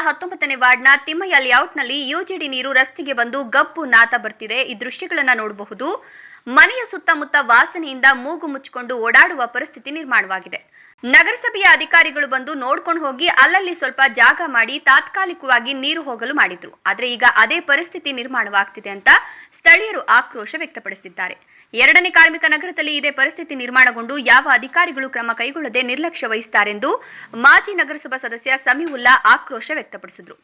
ಹತ್ತೊಂಬತ್ತನೇ ವಾರ್ಡ್ನ ತಿಮ್ಮಯ್ಯ ಲೇಔಟ್ನಲ್ಲಿ ಯುಜಿಡಿ ನೀರು ರಸ್ತೆಗೆ ಬಂದು ಗಬ್ಬು ನಾತ ಬರ್ತಿದೆ. ಈ ದೃಶ್ಯಗಳನ್ನು ನೋಡಬಹುದು. ಮನೆಯ ಸುತ್ತಮುತ್ತ ವಾಸನೆಯಿಂದ ಮೂಗು ಮುಚ್ಚಿಕೊಂಡು ಓಡಾಡುವ ಪರಿಸ್ಥಿತಿ ನಿರ್ಮಾಣವಾಗಿದೆ. ನಗರಸಭೆಯ ಅಧಿಕಾರಿಗಳು ಬಂದು ನೋಡ್ಕೊಂಡು ಹೋಗಿ ಅಲ್ಲಲ್ಲಿ ಸ್ವಲ್ಪ ಜಾಗ ಮಾಡಿ ತಾತ್ಕಾಲಿಕವಾಗಿ ನೀರು ಹೋಗಲು ಮಾಡಿದ್ರು. ಆದರೆ ಈಗ ಅದೇ ಪರಿಸ್ಥಿತಿ ನಿರ್ಮಾಣವಾಗ್ತಿದೆ ಅಂತ ಸ್ಥಳೀಯರು ಆಕ್ರೋಶ ವ್ಯಕ್ತಪಡಿಸಿದ್ದಾರೆ. ಎರಡನೇ ಕಾರ್ಮಿಕ ನಗರದಲ್ಲಿ ಇದೇ ಪರಿಸ್ಥಿತಿ ನಿರ್ಮಾಣಗೊಂಡು ಯಾವ ಅಧಿಕಾರಿಗಳು ಕ್ರಮ ಕೈಗೊಳ್ಳದೆ ನಿರ್ಲಕ್ಷ್ಯ ವಹಿಸುತ್ತಾರೆಂದು ಮಾಜಿ ನಗರಸಭಾ ಸದಸ್ಯ ಸಮೀವುಲ್ಲಾ ಆಕ್ರೋಶ ವ್ಯಕ್ತಪಡಿಸಿದ್ರು.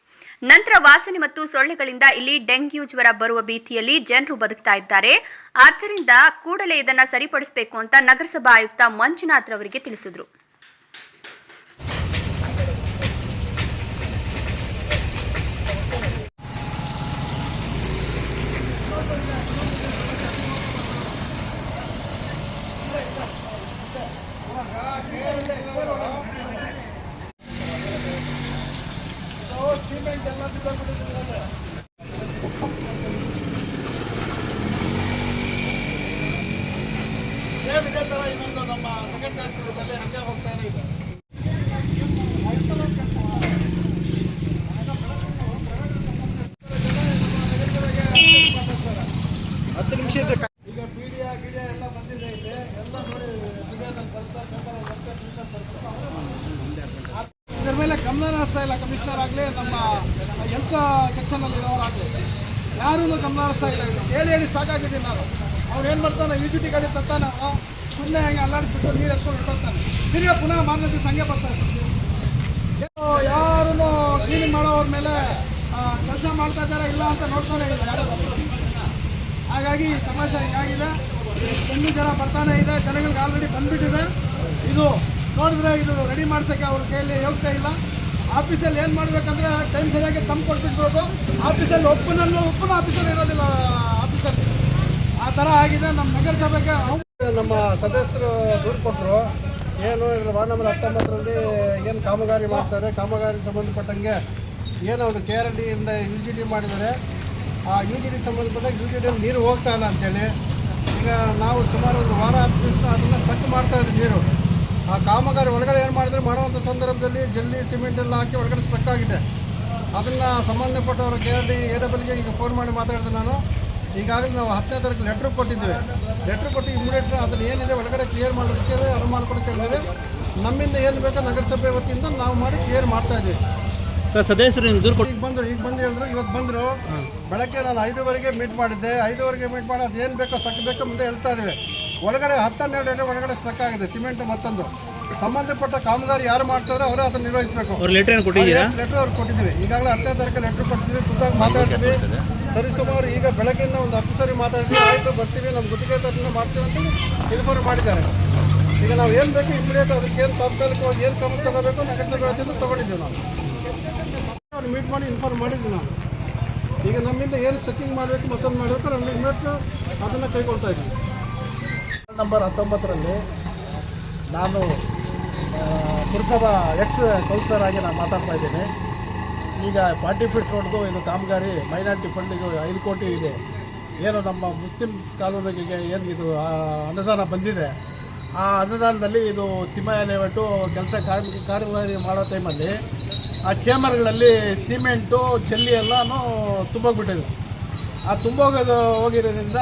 ನಂತರ ವಾಸನೆ ಮತ್ತು ಸೊಳ್ಳೆಗಳಿಂದ ಇಲ್ಲಿ ಡೆಂಗ್ಯೂ ಜ್ವರ ಬರುವ ಭೀತಿಯಲ್ಲಿ ಜನರು ಬದುಕ್ತಾ ಇದ್ದಾರೆ. ಆದ್ದರಿಂದ ಕೂಡಲೇ ಇದನ್ನ ಸರಿಪಡಿಸಬೇಕು ಅಂತ ನಗರಸಭಾ ಆಯುಕ್ತ ಮಂಜುನಾಥ್ ರವರಿಗೆ ತಿಳಿಸಿದ್ರು ಇದೇ ಥರ ಇನ್ನೊಂದು ನಮ್ಮ ಹಂಗೆ ಹೋಗ್ತಾನೆ ಈಗ ಪೀಡಿಯ, ಗಿಡಿಯಾ ಎಲ್ಲ ಬಂದಿದೆ ಇದೆ ಎಲ್ಲ ನೋಡಿ ಬರ್ತಾ ಬರ್ತಾರೆ ಬರ್ತಾರೆ ಇದ್ರ ಮೇಲೆ ಗಮನ ಹರಿಸ್ತಾ ಇಲ್ಲ ಕಮಿಷನರ್ ಆಗಲಿ, ನಮ್ಮ ಹೆಲ್ತ್ ಸೆಕ್ಷನಲ್ಲಿ ಇರೋರಾಗಲಿ ಯಾರೂ ಗಮನ ಹರಿಸ್ತಾ ಇಲ್ಲ. ಹೇಳಿ ಹೇಳಿ ಸಾಕಾಗಿದ್ದೀನಿ ನಾನು ಅವ್ರು ಏನು ಮಾಡ್ತಾನೆ ಯು ಗಾಡಿ ತತ್ತಾನ ಸುಮ್ಮನೆ ಹಂಗೆ ಅಲ್ಲಾಡಿಸ್ಬಿಟ್ಟು ನೀರು ಎತ್ಕೊಂಡು ಹೊರಟೋಗ್ತಾನೆ. ತಿರ್ಗಾ ಪುನಃ ಮಾರನೇ ಸಂಘೆ ಬರ್ತಾರೆ. ಯಾರೂ ಕ್ಲೀನಿಂಗ್ ಮಾಡೋವ್ರ ಮೇಲೆ ಕೆಲಸ ಮಾಡ್ತಾ ಇದ್ದಾರೆ, ಇಲ್ಲ ಅಂತ ನೋಡ್ತಾನೆ ಇಲ್ಲ ಹಾಗಾಗಿ ಈ ಸಮಸ್ಯೆ ಹಿಂಗಾಗಿದೆ. ತುಂಬ ಜನ ಬರ್ತಾನೆ ಇದೆ, ಜನಗಳಿಗೆ ಆಲ್ರೆಡಿ ಬಂದ್ಬಿಟ್ಟಿದೆ. ಇದು ನೋಡಿದ್ರೆ ಇದು ರೆಡಿ ಮಾಡ್ಸೋಕ್ಕೆ ಅವ್ರ ಕೈಯಲ್ಲಿ ಯೋಗ್ಯತೆ ಇಲ್ಲ. ಆಫೀಸಲ್ಲಿ ಏನು ಮಾಡಬೇಕಂದ್ರೆ ಟೈಮ್ ಸರಿಯಾಗಿ ತಂಪು ಕೊಡ್ತಿರ್ಬೋದು ಆಫೀಸಲ್ಲಿ ಒಪ್ಪನಲ್ಲೂ ಒಪ್ಪನ ಆಫೀಸಲ್ಲಿ ಇರೋದಿಲ್ಲ ಆಫೀಸಲ್ಲಿ. ಆ ಥರ ಆಗಿದೆ. ನಮ್ಮ ನಗರಸಭೆಗೆ ನಮ್ಮ ಸದಸ್ಯರು ದೂರು ಕೊಟ್ಟರು ಏನು ಇದ್ರ ವಾರ್ಡ್ ನಂಬರ್ ಹತ್ತೊಂಬತ್ತರಲ್ಲಿ ಏನು ಕಾಮಗಾರಿ ಮಾಡ್ತಾರೆ, ಕಾಮಗಾರಿ ಸಂಬಂಧಪಟ್ಟಂಗೆ ಏನು ಅವರು ಕೆ ಆರ್ ಡಿಯಿಂದ ಯು ಜಿ ಡಿ ಮಾಡಿದ್ದಾರೆ. ಆ ಯು ಜಿ ಡಿ ಸಂಬಂಧಪಟ್ಟ ಯು ಜಿ ಡಿಯಲ್ಲಿ ನೀರು ಹೋಗ್ತಾ ಇಲ್ಲ ಅಂತೇಳಿ. ಈಗ ನಾವು ಸುಮಾರು ಒಂದು ವಾರ ಹತ್ತು ದಿವಸ ಅದನ್ನು ಸಕ್ ಮಾಡ್ತಾ ಇದ್ವಿ ನೀರು. ಆ ಕಾಮಗಾರಿ ಒಳಗಡೆ ಏನು ಮಾಡಿದ್ರೆ ಮಾಡುವಂಥ ಸಂದರ್ಭದಲ್ಲಿ ಜಲ್ಲಿ ಸಿಮೆಂಟ್ ಎಲ್ಲ ಹಾಕಿ ಒಳಗಡೆ ಸ್ಟ್ರಕ್ ಆಗಿದೆ. ಅದನ್ನು ಸಂಬಂಧಪಟ್ಟವರು ಕೆ ಆರ್ ಡಿ ಎ ಡಬ್ಲ್ಯೂಗೆ ಈಗ ಫೋನ್ ಮಾಡಿ ಮಾತಾಡಿದೆ ನಾನು. ಈಗಾಗಲೇ ನಾವು ಹತ್ತನೇ ತಾರೀಕು ಲೆಟ್ರ್ ಕೊಟ್ಟಿದ್ದೇವೆ. ಲೆಟ್ರ್ ಕೊಟ್ಟು ಇಮಿಡಿಯೇಟ್ ಅದನ್ನು ಏನಿದೆ ಒಳಗಡೆ ಕ್ಲಿಯರ್ ಮಾಡೋದಕ್ಕೆ ಅನುಮಾನ ಕೊಡ್ತಾ ಇದ್ದೇವೆ ನಮ್ಮಿಂದ ಏನು ಬೇಕೋ ನಗರಸಭೆ ವತಿಯಿಂದ ನಾವು ಮಾಡಿ ಕ್ಲಿಯರ್ ಮಾಡ್ತಾ ಇದ್ದೀವಿ. ಸದಸ್ಯರು ಈಗ ಬಂದರು ಈಗ ಬಂದು ಹೇಳಿದ್ರು ಇವತ್ತು ಬಂದರು. ಬೆಳಗ್ಗೆ ನಾನು ಐದುವರೆಗೆ ಮೀಟ್ ಮಾಡಿದ್ದೆ. ಐದುವರೆಗೆ ಮೀಟ್ ಮಾಡಿ ಅದು ಏನು ಬೇಕೋ ಸಕ್ ಬೇಕೋ ಮುಂದೆ ಹೇಳ್ತಾ ಇದ್ದೀವಿ. ಒಳಗಡೆ ಹತ್ತನ್ನೆರಡು ಅಡಿ ಒಳಗಡೆ ಸ್ಟ್ರಕ್ ಆಗಿದೆ ಸಿಮೆಂಟ್ ಮತ್ತೊಂದು. ಸಂಬಂಧಪಟ್ಟ ಕಾಮಗಾರಿ ಯಾರು ಮಾಡ್ತಾರೆ ಅವರೇ ಅದನ್ನು ನಿರ್ವಹಿಸಬೇಕು. ಲೆಟರ್ ಕೊಟ್ಟಿದ್ದೀವಿ. ಈಗಾಗಲೇ ಹತ್ತನೇ ತಾರೀಕು ಲೆಟರ್ ಕೊಟ್ಟಿದ್ದೀವಿ. ಖುದ್ದಾಗಿ ಮಾತಾಡ್ತೀವಿ. ಸರಿ ಸುಮಾರು ಈಗ ಬೆಳಗ್ಗೆಯಿಂದ ಒಂದು ಹತ್ತು ಸರಿ ಮಾತಾಡ್ತೀವಿ ಆಯಿತು, ಬರ್ತೀವಿ, ನಮ್ಮ ಗುತ್ತಿಗೆ ತರದಿಂದ ಮಾಡ್ತೀವಿ ಅಂತ ಇನ್ಫಾರ್ಮ್ ಮಾಡಿದ್ದಾರೆ. ಈಗ ನಾವು ಏನು ಬೇಕು ಇಮಿಡಿಯೇಟ್ ಅದಕ್ಕೆ ಏನು ತಾತ್ಕಾಲಿಕವಾಗಿ ಏನು ಕ್ರಮ ತಗೋಬೇಕು ನಗರಸಭೆ ವತಿಯಿಂದ ತೊಗೊಂಡಿದ್ದೀವಿ ನಾವು. ಅವ್ರು ಮೀಟ್ ಮಾಡಿ ಇನ್ಫಾರ್ಮ್ ಮಾಡಿದ್ವಿ ನಾವು. ಈಗ ನಮ್ಮಿಂದ ಏನು ಸೆಟ್ಟಿಂಗ್ ಮಾಡಬೇಕು ಮತ್ತೊಂದು ಮಾಡಬೇಕು ನಮ್ಮ ಇಮಿಡಿಯೇಟ್ ಅದನ್ನು ಕೈಗೊಳ್ತಾ ಇದ್ದೀವಿ. ನಂಬರ್ ಹತ್ತೊಂಬತ್ತರಲ್ಲಿ ನಾನು ಪುರಸಭಾ ಎಕ್ಸ್ ಕೌನ್ಸಿಲರ್ ಆಗಿ ನಾನು ಮಾತಾಡ್ತಾ ಇದ್ದೇನೆ. ಈಗ ಫಾರ್ಟಿ ಫೀಟ್ ರೋಡ್ದು ಇದು ಕಾಮಗಾರಿ ಮೈನಾರಿಟಿ ಫಂಡಿಗೆ ಐದು ಕೋಟಿ ಇದೆ. ಏನು ನಮ್ಮ ಮುಸ್ಲಿಮ್ಸ್ ಕಾಲೋನಿಗೆ ಏನು ಇದು ಅನುದಾನ ಬಂದಿದೆ. ಆ ಅನುದಾನದಲ್ಲಿ ಇದು ತಿಮ್ಮಯ್ಯ ಲೇಔಟು ಕೆಲಸ ಕಾರ್ಯವಾಗಿ ಮಾಡೋ ಟೈಮಲ್ಲಿ ಆ ಚೇಂಬರ್ಗಳಲ್ಲಿ ಸಿಮೆಂಟು, ಚೆಲ್ಲಿ ಎಲ್ಲನೂ ತುಂಬೋಗ್ಬಿಟ್ಟಿದೆ. ಆ ತುಂಬೋಗೋದು ಹೋಗಿರೋದ್ರಿಂದ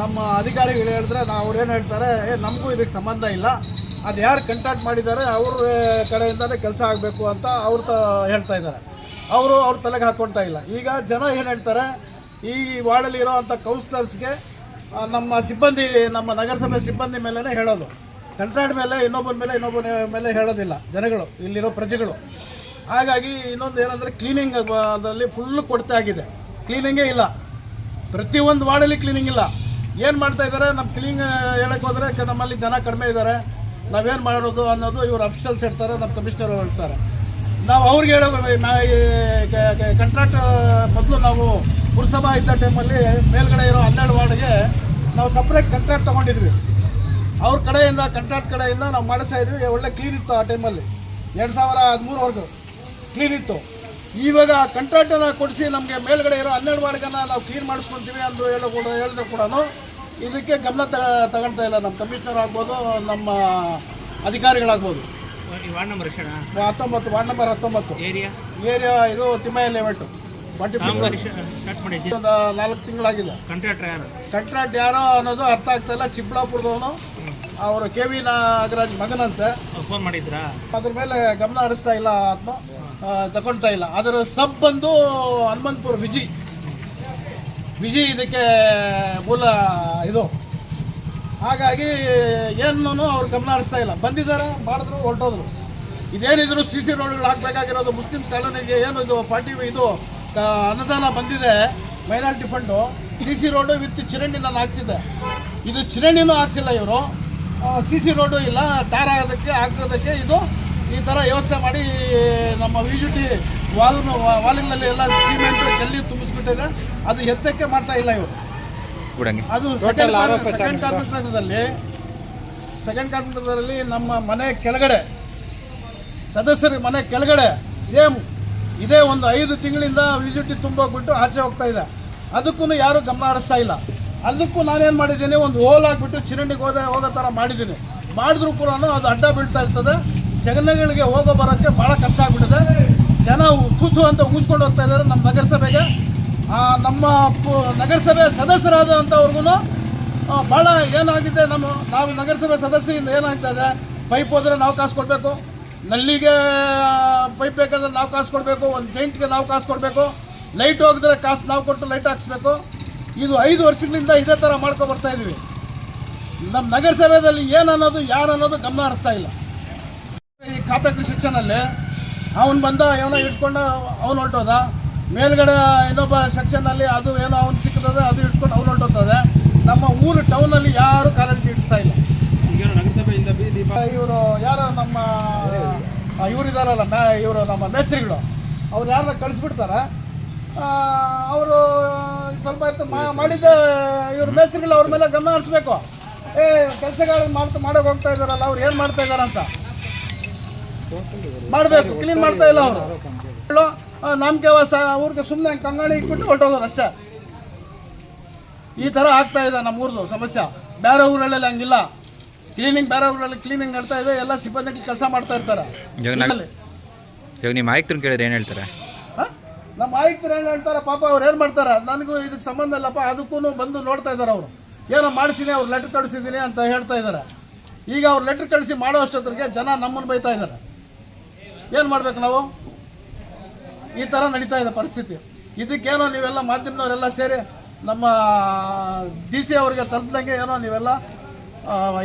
ನಮ್ಮ ಅಧಿಕಾರಿಗಳು ಹೇಳಿದ್ರೆ ನಾವು ಅವ್ರು ಏನು ಹೇಳ್ತಾರೆ, ಏ, ನಮಗೂ ಇದಕ್ಕೆ ಸಂಬಂಧ ಇಲ್ಲ. ಅದು ಯಾರು ಕಂಟ್ಯಾಕ್ಟ್ ಮಾಡಿದ್ದಾರೆ, ಅವ್ರ ಕಡೆಯಿಂದಲೇ ಕೆಲಸ ಆಗಬೇಕು ಅಂತ ಅವ್ರು ತ ಹೇಳ್ತಾ ಇದ್ದಾರೆ. ಅವರು ಅವ್ರ ತಲೆಗೆ ಹಾಕೊಳ್ತಾ ಇಲ್ಲ. ಈಗ ಜನ ಏನು ಹೇಳ್ತಾರೆ, ಈ ವಾರ್ಡಲ್ಲಿ ಇರೋವಂಥ ಕೌನ್ಸಿಲರ್ಸ್ಗೆ ನಮ್ಮ ಸಿಬ್ಬಂದಿ, ನಮ್ಮ ನಗರಸಭೆ ಸಿಬ್ಬಂದಿ ಮೇಲೇ ಹೇಳೋದು. ಕಂಟ್ರಾಕ್ಟ್ ಮೇಲೆ, ಇನ್ನೊಬ್ಬನ ಮೇಲೆ ಇನ್ನೊಬ್ಬನ ಮೇಲೆ ಹೇಳೋದಿಲ್ಲ ಜನಗಳು, ಇಲ್ಲಿರೋ ಪ್ರಜೆಗಳು. ಹಾಗಾಗಿ ಇನ್ನೊಂದು ಏನಂದರೆ ಕ್ಲೀನಿಂಗ್ ಅದರಲ್ಲಿ ಫುಲ್ ಕೊಡ್ತಾ ಆಗಿದೆ. ಕ್ಲೀನಿಂಗೇ ಇಲ್ಲ. ಪ್ರತಿಯೊಂದು ವಾರ್ಡಲ್ಲಿ ಕ್ಲೀನಿಂಗ್ ಇಲ್ಲ. ಏನು ಮಾಡ್ತಾ ಇದ್ದಾರೆ ನಮ್ಮ ಕ್ಲೀನಿಂಗ್ ಹೇಳಕ್ಕೆ ಹೋದರೆ ನಮ್ಮಲ್ಲಿ ಜನ ಕಡಿಮೆ ಇದ್ದಾರೆ ನಾವೇನು ಮಾಡೋದು ಅನ್ನೋದು ಇವರು ಅಫಿಷಿಯಲ್ಸ್ ಹೇಳ್ತಾರೆ ನಮ್ಮ ಕಮಿಷನರ್ ಹೇಳ್ತಾರೆ. ನಾವು ಅವ್ರಿಗೆ ಹೇಳೋ ಕಂಟ್ರಾಕ್ಟ್ ಮೊದಲು ನಾವು ಪುರಸಭಾ ಇದ್ದ ಟೈಮಲ್ಲಿ ಮೇಲ್ಗಡೆ ಇರೋ ಹನ್ನೆರಡು ವಾರ್ಡ್ಗೆ ನಾವು ಸಪ್ರೇಟ್ ಕಂಟ್ರಾಕ್ಟ್ ತೊಗೊಂಡಿದ್ವಿ. ಅವ್ರ ಕಡೆಯಿಂದ ಕಂಟ್ರಾಕ್ಟ್ ಕಡೆಯಿಂದ ನಾವು ಮಾಡಿಸ್ತಾ ಇದ್ವಿ. ಒಳ್ಳೆ ಕ್ಲೀನ್ ಇತ್ತು ಆ ಟೈಮಲ್ಲಿ ಎರಡು ಸಾವಿರ ಹದಿಮೂರವರೆಗೂ ಕ್ಲೀನ್ ಇತ್ತು. ಇವಾಗ ಕಂಟ್ರಾಕ್ಟನ್ನು ಕೊಡಿಸಿ ನಮಗೆ ಮೇಲ್ಗಡೆ ಇರೋ ಹನ್ನೆರಡು ವಾರ್ಡ್ಗನ್ನ ನಾವು ಕ್ಲೀನ್ ಮಾಡಿಸ್ಕೊತೀವಿ ಅಂದರು ಹೇಳೋ ಕೂಡ ಹೇಳಿದ್ರು ಕೂಡ ಇದಕ್ಕೆ ಗಮನ ತಗೊಳ್ತಾ ಇಲ್ಲ. ನಮ್ಮ ಕಮಿಷನರ್ ಆಗ್ಬೋದು, ನಮ್ಮ ಅಧಿಕಾರಿಗಳಾಗ್ಬೋದು. ವಾರ್ಡ್ ನಂಬರ್ ಎಷ್ಟಣ್ಣ ಹತ್ತೊಂಬತ್ತು ವಾರ್ಡ್ ನಂಬರ್ ಹತ್ತೊಂಬತ್ತು. ಏರಿಯಾ ಏರಿಯಾ ಇದು ತಿಮ್ಮಯ್ಯ ಲೇಔಟ್ ಸ್ಟಾರ್ಟ್ ಒಂದು ನಾಲ್ಕು ತಿಂಗಳಾಗಿದೆ. ಕಾಂಟ್ರಾಕ್ಟರ್ ಯಾರು? ಕಂಟ್ರಾಕ್ಟ್ ಯಾರೋ ಅನ್ನೋದು ಅರ್ಥ ಆಗ್ತಾ ಇಲ್ಲ. ಚಿಕ್ಕಬಳ್ಳಾಪುರದವನು ಅವರು ಕೆ ವಿ ನಾಗರಾಜ್ ಮಗನಂತೆ. ಫೋನ್ ಮಾಡಿದ್ರಾ? ಅದ್ರ ಮೇಲೆ ಗಮನ ಹರಿಸ್ತಾ ಇಲ್ಲ ಆತ್ಮ. ತಗೊಳ್ತಾ ಇಲ್ಲ. ಅದರ ಸಬ್ ಬಂದು ಹನುಮಂತಪುರ ವಿಜಿ. ವಿಜಿ ಇದಕ್ಕೆ ಮೂಲ ಇದು. ಹಾಗಾಗಿ ಏನೂ ಅವ್ರು ಗಮನ ಹರಿಸ್ತಾ ಇಲ್ಲ. ಬಂದಿದ್ದಾರೆ, ಮಾಡಿದ್ರು, ಹೊರಟೋದ್ರು. ಇದೇನಿದ್ರು ಸಿ ಸಿ ರೋಡ್ಗಳು ಹಾಕಬೇಕಾಗಿರೋದು ಮುಸ್ಲಿಮ್ಸ್ ಕಾಲೋನಿಗೆ ಏನು ಇದು ಫಾರ್ಟಿ ಇದು ಅನುದಾನ ಬಂದಿದೆ minority fund C C road with ಚಿರಂಡಿ ನಾನು ಹಾಕ್ಸಿದ್ದೆ. ಇದು ಚಿರಂಡಿನೂ ಹಾಕ್ಸಿಲ್ಲ ಇವರು. ಸಿ ಸಿ ರೋಡು ಇಲ್ಲ, ಟಾರ್ ಆಗೋದಕ್ಕೆ, ಹಾಕೋದಕ್ಕೆ ಇದು ಈ ಥರ ವ್ಯವಸ್ಥೆ ಮಾಡಿ, ನಮ್ಮ ವಿ ಜಿ ಟಿ ವಾಲ್ ವಾಲಿನಲ್ಲಿ ಎಲ್ಲ ಸಿಮೆಂಟ್ ಜಲ್ಲಿ ತುಂಬಿಸ್ಬಿಟ್ಟಿದೆ. ಅದು ಎತ್ತಕ್ಕೆ ಮಾಡ್ತಾ ಇಲ್ಲ ಇವರು. ಅದು ಸೆಕೆಂಡ್ ಸೆಕೆಂಡ್ ಕಾರ್ಪೊರೇಷನ್ದಲ್ಲಿ ಸೆಕೆಂಡ್ ನಮ್ಮ ಮನೆ ಕೆಳಗಡೆ ಸದಸ್ಯರ ಮನೆ ಕೆಳಗಡೆ ಸೇಮ್ ಇದೇ ಒಂದು ಐದು ತಿಂಗಳಿಂದ ವಿಸಿಟಿ ತುಂಬೋಗ್ಬಿಟ್ಟು ಆಚೆ ಹೋಗ್ತಾ ಇದೆ. ಅದಕ್ಕೂ ಯಾರು ಗಮನ ಹರಿಸ್ತಾ ಇಲ್ಲ. ಅದಕ್ಕೂ ನಾನೇನು ಮಾಡಿದ್ದೀನಿ ಒಂದು ಹೋಲ್ ಹಾಕ್ಬಿಟ್ಟು ಚಿರಂಡಿಗೆ ಹೋದ ಹೋಗೋ ಥರ ಮಾಡಿದ್ದೀನಿ. ಮಾಡಿದ್ರು ಕೂಡ ಅದು ಅಡ್ಡ ಬೀಳ್ತಾ ಇರ್ತದೆ. ಜಗನ್ನಗಳಿಗೆ ಹೋಗೋ ಬರೋಕ್ಕೆ ಭಾಳ ಕಷ್ಟ ಆಗ್ಬಿಟ್ಟಿದೆ. ಜನ ಕೂತು ಅಂತ ಉಗಿಸ್ಕೊಂಡು ಹೋಗ್ತಾ ಇದ್ದಾರೆ ನಮ್ಮ ನಗರಸಭೆಗೆ. ನಮ್ಮ ನಗರಸಭೆ ಸದಸ್ಯರಾದಂಥವ್ರಿಗೂ ಭಾಳ ಏನಾಗಿದೆ, ನಮ್ಮ, ನಾವು ನಗರಸಭೆ ಸದಸ್ಯರಿಂದ ಏನಾಗ್ತಾ ಇದೆ, ಪೈಪ್ ಹೋದರೆ ನಾವು ಕಾಸು ಕೊಡಬೇಕು, ನಲ್ಲಿಗೆ ಪೈಪ್ ಬೇಕಾದ್ರೆ ನಾವು ಕಾಸು ಕೊಡಬೇಕು, ಒಂದು ಜೈಂಟ್ಗೆ ನಾವು ಕಾಸು ಕೊಡಬೇಕು ಲೈಟ್ ಹೋಗಿದ್ರೆ ಕಾಸು ನಾವು ಕೊಟ್ಟು ಲೈಟ್ ಹಾಕ್ಸ್ಬೇಕು. ಇದು ಐದು ವರ್ಷಗಳಿಂದ ಇದೇ ಥರ ಮಾಡ್ಕೊ ಬರ್ತಾ ಇದೀವಿ. ನಮ್ಮ ನಗರಸಭೆಯಲ್ಲಿ ಏನು ಅನ್ನೋದು ಯಾರು ಅನ್ನೋದು ಗಮನ ಹರಿಸ್ತಾ ಇಲ್ಲ. ಈ ಕಾತಕ್ಕಿ ಶಿಕ್ಷಣಲ್ಲಿ ಅವನು ಬಂದ ಏನೋ ಇಟ್ಕೊಂಡು ಅವನು ಹೊರಟೋದ. ಮೇಲ್ಗಡೆ ಇನ್ನೊಬ್ಬ ಸೆಕ್ಷನಲ್ಲಿ ಅದು ಏನೋ ಅವ್ನು ಸಿಕ್ಕಿದೆ ಅದು ಇಟ್ಕೊಂಡು ಅವ್ನು ಹೊರಟೋಗ್ತದೆ. ನಮ್ಮ ಊರು ಟೌನಲ್ಲಿ ಯಾರು ಕಾಲೇಜ್ ಇಡಿಸ್ತಾ ಇಲ್ಲ. ಇವರು ಯಾರೋ ನಮ್ಮ ಇವರಿದಾರಲ್ಲ ಇವರು ನಮ್ಮ ಮೇಸ್ತ್ರಿಗಳು. ಅವ್ರು ಯಾರನ್ನ ಕಳಿಸ್ಬಿಡ್ತಾರೆ. ಅವರು, ಸ್ವಲ್ಪ ಆಯ್ತು ಮಾಡಿದ್ದ ಇವ್ರ ಮೇಸ್ತ್ರಿಗಳು ಅವ್ರ ಮೇಲೆ ಗಮನ ಹರಿಸ್ಬೇಕು. ಏ ಕೆಲಸಗಳು ಮಾಡ್ತಾ, ಮಾಡೋಕೆ ಹೋಗ್ತಾ ಇದಾರಲ್ಲ ಅವ್ರು ಏನು ಮಾಡ್ತಾ ಇದಾರಂತ ಮಾಡಬೇಕು ಕ್ಲೀನ್ ಮಾಡ್ತಾ ಇಲ್ಲ ಅವರು. ನಂಬಿಕೆ ವಾಸ ಅವ್ರಿಗೆ ಸುಮ್ಮನೆ ಕಂಗಾಳಿ ಇಟ್ಬಿಟ್ಟು ಹೊರಟೋಗೋದು ಅಷ್ಟೇ. ಈ ಥರ ಆಗ್ತಾ ಇದೆ ನಮ್ಮ ಊರದು ಸಮಸ್ಯೆ. ಬೇರೆ ಊರಲ್ಲೆಲ್ಲ ಹಂಗಿಲ್ಲ. ಕ್ಲೀನಿಂಗ್ ಬೇರೆ ಊರಲ್ಲಿ ಕ್ಲೀನಿಂಗ್ ನಡ್ತಾ ಇದೆ ಎಲ್ಲ ಸಿಬ್ಬಂದಿ ಕೆಲಸ ಮಾಡ್ತಾ ಇರ್ತಾರೆ. ಇವಾಗ ನಿಮ್ಮ ಆಯ್ತು ಕೇಳಿದ್ರೆ ಏನು ಹೇಳ್ತಾರೆ? ನಮ್ಮ ಆಯುಕ್ತರು ಏನು ಹೇಳ್ತಾರೆ? ಪಾಪ ಅವ್ರು ಏನು ಮಾಡ್ತಾರೆ? ನನಗೂ ಇದಕ್ಕೆ ಸಂಬಂಧ ಇಲ್ಲಪ್ಪ ಅದಕ್ಕೂ ಬಂದು ನೋಡ್ತಾ ಇದ್ದಾರೆ ಅವರು. ಏನೋ ಮಾಡಿಸಿನಿ ಅವ್ರು ಲೆಟ್ರ್ ಕಳಿಸಿದ್ದೀನಿ ಅಂತ ಹೇಳ್ತಾ ಇದ್ದಾರೆ. ಈಗ ಅವ್ರು ಲೆಟ್ರ್ ಕಳಿಸಿ ಮಾಡೋ ಅಷ್ಟೊತ್ತಿಗೆ ಜನ ನಮ್ಮನ್ನು ಬೈತಾ ಇದ್ದಾರೆ. ಏನು ಮಾಡ್ಬೇಕು ನಾವು? ಈ ಥರ ನಡೀತಾ ಇದೆ ಪರಿಸ್ಥಿತಿ. ಇದಕ್ಕೇನೋ ನೀವೆಲ್ಲ ಮಾಧ್ಯಮದವರೆಲ್ಲ ಸೇರಿ ನಮ್ಮ ಡಿ ಸಿ ಅವರಿಗೆ ತಲುಪ್ದಂಗೆ ಏನೋ ನೀವೆಲ್ಲ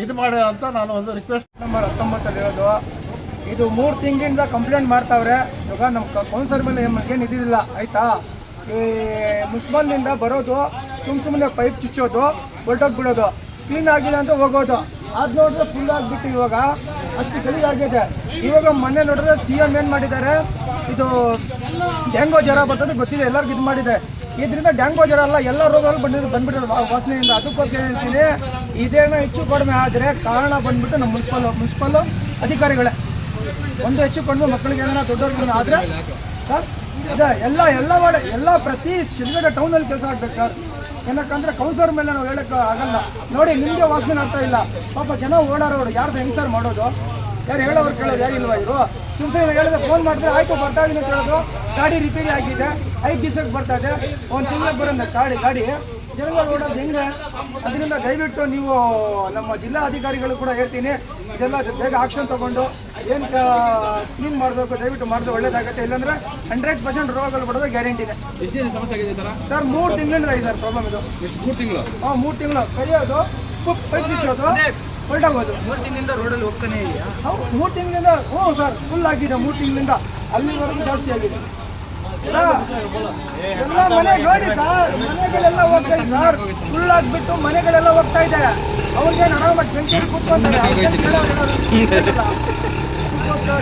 ಇದು ಮಾಡಿ ಅಂತ ನಾನು ಒಂದು ರಿಕ್ವೆಸ್ಟ್ ನಂಬರ್ ಹತ್ತೊಂಬತ್ತಲ್ಲಿ ಇರೋದು ಇದು ಮೂರು ತಿಂಗಳಿಂದ ಕಂಪ್ಲೇಂಟ್ ಮಾಡ್ತಾವ್ರೆ. ಇವಾಗ ನಮ್ಮ ಕೌನ್ಸರ್ ಮೇಲೆ ಏನು ಇದಿಲ್ಲ, ಆಯ್ತಾ? ಈ ಮುಸ್ಬಾಲ್ನಿಂದ ಬರೋದು ಸುಮ್ಮ ಸುಮ್ಮನೆ ಪೈಪ್ ಚುಚ್ಚೋದು ಹೊರ್ಟೋಗಿ ಬಿಡೋದು ಕ್ಲೀನ್ ಆಗಿಲ್ಲ ಅಂತ ಹೋಗೋದು. ಅದು ನೋಡಿದ್ರೆ ಫುಲ್ ಆಗಿಬಿಟ್ಟು ಇವಾಗ ಅಷ್ಟು ಗಲೀಜಾಗಿದೆ ಇವಾಗ ಮೊನ್ನೆ ನೋಡಿದ್ರೆ ಸಿ ಎಂ ಏನು ಮಾಡಿದ್ದಾರೆ? ಇದು ಡ್ಯಾಂಗೋ ಜ್ವರ ಬರ್ತದೆ, ಗೊತ್ತಿದೆ, ಎಲ್ಲರಿಗೂ ಇದು ಮಾಡಿದೆ. ಇದರಿಂದ ಡ್ಯಾಂಗೋ ಜ್ವರ ಅಲ್ಲ, ಎಲ್ಲ ರೋಗಗಳು ಬಂದಿದ್ರು ಬಂದ್ಬಿಟ್ಟು ವಾಸನೆಯಿಂದ. ಅದಕ್ಕೋಸ್ಕರ ಹೇಳ್ತೀನಿ, ಇದೇನೋ ಹೆಚ್ಚು ಕಡಿಮೆ ಆದರೆ ಕಾರಣ ಬಂದ್ಬಿಟ್ಟು ನಮ್ಮ ಮುನ್ಸಿಪಲ್ ಮುನ್ಸಿಪಲ್ ಅಧಿಕಾರಿಗಳೇ. ಒಂದು ಹೆಚ್ಚು ಕಡಿಮೆ ಮಕ್ಕಳಿಗೆ ಏನಾರ ದೊಡ್ಡವ್ರಿಗೆ ಆದರೆ, ಸರ್, ಅದೇ ಎಲ್ಲ ಎಲ್ಲ ಎಲ್ಲ ಪ್ರತಿ ಶಿಲ್ಗಡೆ ಟೌನಲ್ಲಿ ಕೆಲಸ ಆಗ್ಬೇಕು, ಸರ್. ಏನಕ್ಕಂದ್ರೆ ಕೌನ್ಸರ್ ಮೇಲೆ ನಾವು ಹೇಳಕ್ಕೆ ಆಗಲ್ಲ. ನೋಡಿ, ನಿಮಗೆ ವಾಸನೆ ಆಗ್ತಾ ಇಲ್ಲ. ಪಾಪ ಜನ ಓಡಾಡೋರು ಯಾರ್ದು ಹೆಂಗ್ಸರ್ ಮಾಡೋದು? ಯಾರು ಹೇಳೋರು ಕೇಳೋದು, ಯಾರು ಇಲ್ವಾ ಇವರು? ಸುಮ್ಮನೆ ಹೇಳಿದ್ರೆ ಫೋನ್ ಮಾಡಿದ್ರೆ, ಆಯ್ತು, ಬರ್ತಾ ಇದ್ದೀನಿ ಕೇಳೋದು ಗಾಡಿ ರಿಪೇರಿ ಆಗಿದೆ. ಐದು ದಿವಸಕ್ಕೆ ಬರ್ತಾ ಇದೆ. ಒಂದು ತಿಂಗಳಿಗೆ ಬರೋದು ಗಾಡಿ ಗಾಡಿ. ಜನಗಳು ನೋಡೋದು ಹೆಂಗೆ? ಅದರಿಂದ ದಯವಿಟ್ಟು ನೀವು ನಮ್ಮ ಜಿಲ್ಲಾ ಅಧಿಕಾರಿಗಳು ಕೂಡ ಹೇಳ್ತೀನಿ ಇದೆಲ್ಲ ಬೇಗ ಆಕ್ಷನ್ ತಗೊಂಡು ಏನು ಕ್ಲೀನ್ ಮಾಡಬೇಕು ದಯವಿಟ್ಟು ಮಾಡಿದ್ರೆ ಒಳ್ಳೇದಾಗುತ್ತೆ. ಇಲ್ಲಾಂದ್ರೆ ಹಂಡ್ರೆಡ್ ಪರ್ಸೆಂಟ್ ರೋಗಗಳು ಈ ಥರ? ಸರ್ ಮೂರು ತಿಂಗಳಿಂದ ಇದೆ ಸರ್ ಪ್ರಾಬ್ಲಮ್ ಇದು. ಮೂರು ತಿಂಗಳು? ಹಾಂ ಮೂರು ತಿಂಗಳು. ಕರಿಯೋದು ಹೊರಟೋಗೋದು. ಮೂರು ತಿಂಗಳಿಂದ ರೋಡಲ್ಲಿ ಹೋಗ್ತಾನೆ ಇದೆಯಾ? ಹೌದು ಮೂರು ತಿಂಗಳಿಂದ ಹ್ಞೂ ಸರ್ ಫುಲ್ ಆಗಿದೆ ಮೂರು ತಿಂಗಳಿಂದ. ಅಲ್ಲಿವರೆಗೂ ಜಾಸ್ತಿ ಆಗಿದೆ. ಎಲ್ಲ ಮನೆ ನೋಡಿ ಸರ್, ಮನೆಗಳೆಲ್ಲ ಹೋಗ್ತಾ ಇದೆ ಸರ್. ಫುಲ್ ಆಗ್ಬಿಟ್ಟು ಮನೆಗಳೆಲ್ಲ ಹೋಗ್ತಾ ಇದೆ. ಅವ್ರಿಗೆ ಆರಾಮಾಗಿ ಟೆನ್ಷನ್ ಕೂತ್ಕೊಂತಾರೆ?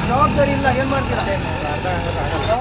ಜವಾಬ್ದಾರಿ ಇಲ್ಲ, ಏನು ಮಾಡ್ತೀರಾ?